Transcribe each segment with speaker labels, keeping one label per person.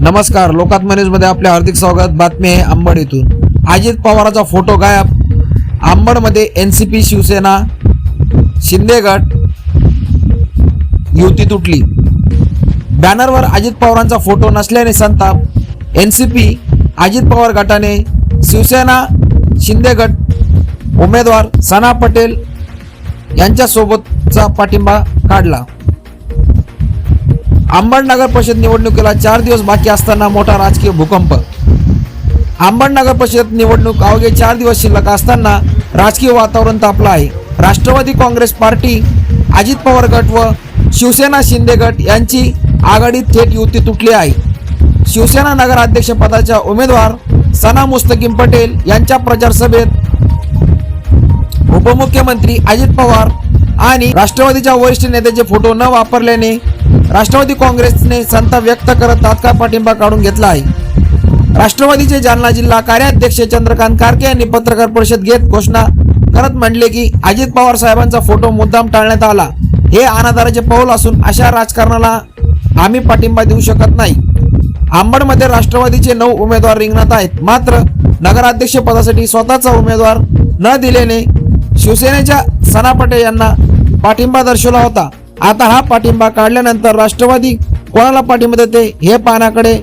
Speaker 1: नमस्कार लोकात्म न्यूजमध्ये आपले हार्दिक स्वागत. बातमी आहे अंबड येथून अजित पवाराचा फोटो गायब. अंबडमध्ये N C P Shivsena Shinde गट युती तुटली. बॅनरवर अजित पवारांचा फोटो नसल्याने संताप. N C P Ajit Pawar गटाने शिवसेना शिंदे गट उमेदवार सना पटेल यांच्यासोबतचा पाठिंबा काढला. अंबड नगर परिषद निवडणुकीला चार दिवस बाकी असताना मोठा राजकीय भूकंप. अंबड नगर परिषद निवडणूक अवघे चार दिवस शिल्लक असताना राजकीय वातावरण तापलं आहे. राष्ट्रवादी काँग्रेस पार्टी अजित पवार गट व शिवसेना शिंदे गट यांची आघाडी थेट युती तुटली आहे. शिवसेना नगर अध्यक्षपदाच्या उमेदवार सना मुस्तकीम पटेल यांच्या प्रचार सभेत उपमुख्यमंत्री अजित पवार आणि राष्ट्रवादीच्या वरिष्ठ नेत्याचे फोटो न वापरल्याने राष्ट्रवादी काँग्रेसने संताप व्यक्त करत तात्काळ पाठिंबा काढून घेतला आहे. राष्ट्रवादीचे जालना जिल्हा कार्याध्यक्ष चंद्रकांत कारके यांनी पत्रकार परिषद घेत घोषणा करत म्हणले की अजित पवार साहेबांचा फोटो मुद्दाम टाळण्यात आला. हे अनादाराचे पाऊल असून अशा राजकारणाला आम्ही पाठिंबा देऊ शकत नाही. आंबडमध्ये राष्ट्रवादीचे नऊ उमेदवार रिंगणात आहेत. मात्र नगराध्यक्ष पदासाठी स्वतःचा उमेदवार न दिल्याने शिवसेनेच्या सना पटेल यांना पाठिंबा दर्शवला होता. आता हा पाठिंबा काढल्यानंतर राष्ट्रवादी कोणाला पाठिंबा देते हे पाहण्याकडे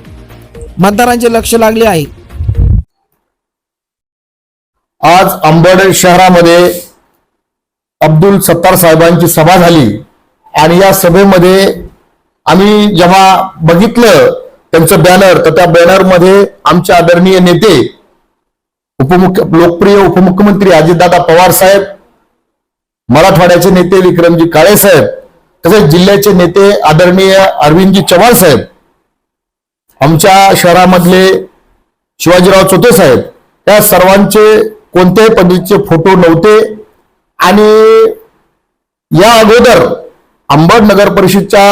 Speaker 1: मतदारांचे लक्ष लागले आहे.
Speaker 2: आज अंबड शहरामध्ये अब्दुल सत्तार साहेबांची सभा झाली आणि या सभेमध्ये आम्ही जेव्हा बघितलं त्यांचं बॅनर तर त्या बॅनरमध्ये आमचे आदरणीय नेते उपमुख्य लोकप्रिय उपमुख्यमंत्री अजितदादा पवार साहेब मराठवाड्याचे नेते विक्रमजी काळे साहेब तसेच जिल्ह्याचे नेते आदरणीय अरविंदजी चव्हाण साहेब आमच्या शहरामधले शिवाजीराव चोते साहेब त्या सर्वांचे कोणत्याही पद्धतीचे फोटो नव्हते. आणि या अगोदर अंबड नगर परिषदच्या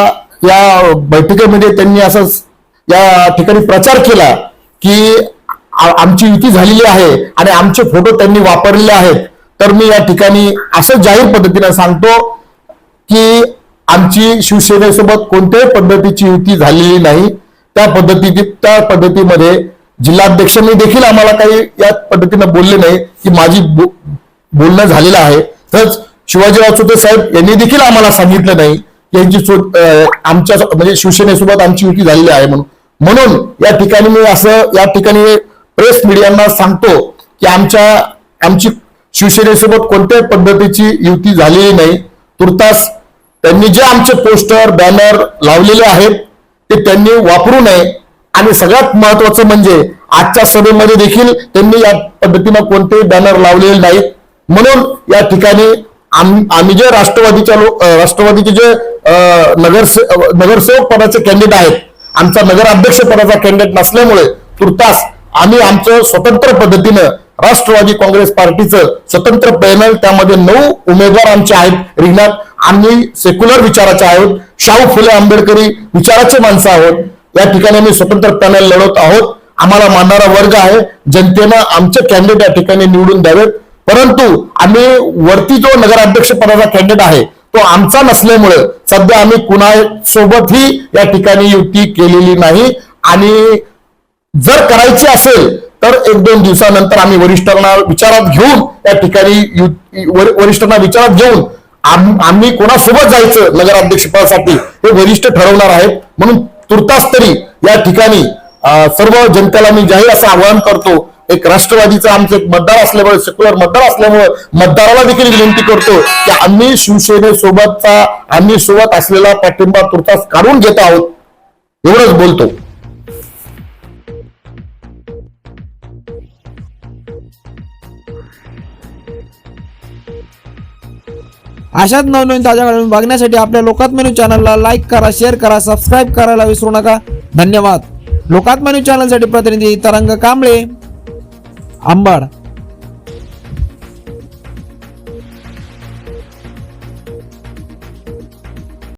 Speaker 2: या बैठकीमध्ये त्यांनी असं या ठिकाणी प्रचार केला की आमची युती झालेली आहे आणि आमचे फोटो त्यांनी वापरलेले आहेत. तर मी या ठिकाणी असं जाहीर पद्धतीने सांगतो की आमची शिवसेनेसोबत कोणत्याही पद्धतीची युती झालेली नाही. त्या पद्धती त्या पद्धतीमध्ये जिल्हाध्यक्षांनी देखील आम्हाला काही या पद्धतीनं बोलले नाही की माझी बो- बोलणं झालेलं आहे. तरच शिवाजीराव चोते साहेब यांनी देखील आम्हाला सांगितलं नाही की यांची चो- आमच्या म्हणजे शिवसेनेसोबत आमची युती झालेली आहे म्हणून. म्हणून या ठिकाणी मी असं या ठिकाणी प्रेस मीडियांना सांगतो की आमच्या आमची शिवसेनेसोबत कोणत्याही पद्धतीची युती झालेली नाही. तुर्तास त्यांनी जे आमचे पोस्टर बॅनर लावलेले आहेत ते त्यांनी वापरू नये. आणि सगळ्यात महत्वाचं म्हणजे आजच्या सभेमध्ये देखील त्यांनी या पद्धतीनं कोणतेही बॅनर लावलेले नाहीत. म्हणून या ठिकाणी आम- आम्ही जे राष्ट्रवादीच्या लो- राष्ट्रवादीचे जे नगरसे नगरसेवक पदाचे कॅन्डिडेट आहेत आमचा नगराध्यक्ष पदाचा कॅन्डिडेट नसल्यामुळे तुर्तास आम्ही आमचं स्वतंत्र पद्धतीनं राष्ट्रवादी काँग्रेस पार्टीचं स्वतंत्र पॅनल त्यामध्ये नऊ उमेदवार आमचे आहेत रिंगणात. आम्ही सेक्युलर विचाराचे आहोत. शाहू फुले आंबेडकरी विचाराचे माणसं आहोत. या ठिकाणी आम्ही स्वतंत्र पॅनल लढवत आहोत. आम्हाला मानणारा वर्ग आहे. जनतेनं आमचे कॅन्डिडेट या ठिकाणी निवडून द्यावेत. परंतु आम्ही वरती जो नगराध्यक्ष पदाचा कॅन्डिडेट आहे तो आमचा नसल्यामुळे सध्या आम्ही कुणासोबतही या ठिकाणी युती केलेली नाही. आणि जर करायची असेल तर एक दोन दिवसानंतर आम्ही वरिष्ठांना विचारात घेऊन या ठिकाणी यु- वरिष्ठांना विचारात घेऊन आम्ही कोणासोबत जायचं नगराध्यक्षपदासाठी हे वरिष्ठ ठरवणार आहेत. म्हणून तुर्तास तरी या ठिकाणी सर्व जनतेला मी जाहीर असं आवाहन करतो. एक राष्ट्रवादीचा आमचं एक मतदार असल्यामुळे सेक्युलर मतदार असल्यामुळे मतदाराला देखील विनंती करतो की आम्ही शिवसेनेसोबतचा आम्ही सोबत असलेला पाठिंबा तुर्तास काढून घेत आहोत. एवढंच बोलतो.
Speaker 1: अशाच नवनवीन ताज्या घडामोडी बघण्यासाठी आपल्या लोकात्मा चॅनलला लाईक करा शेअर करा सबस्क्राईब करायला विसरू नका. धन्यवाद. लोकात्मा चॅनलसाठी प्रतिनिधी तरंग कांबळे अंबड.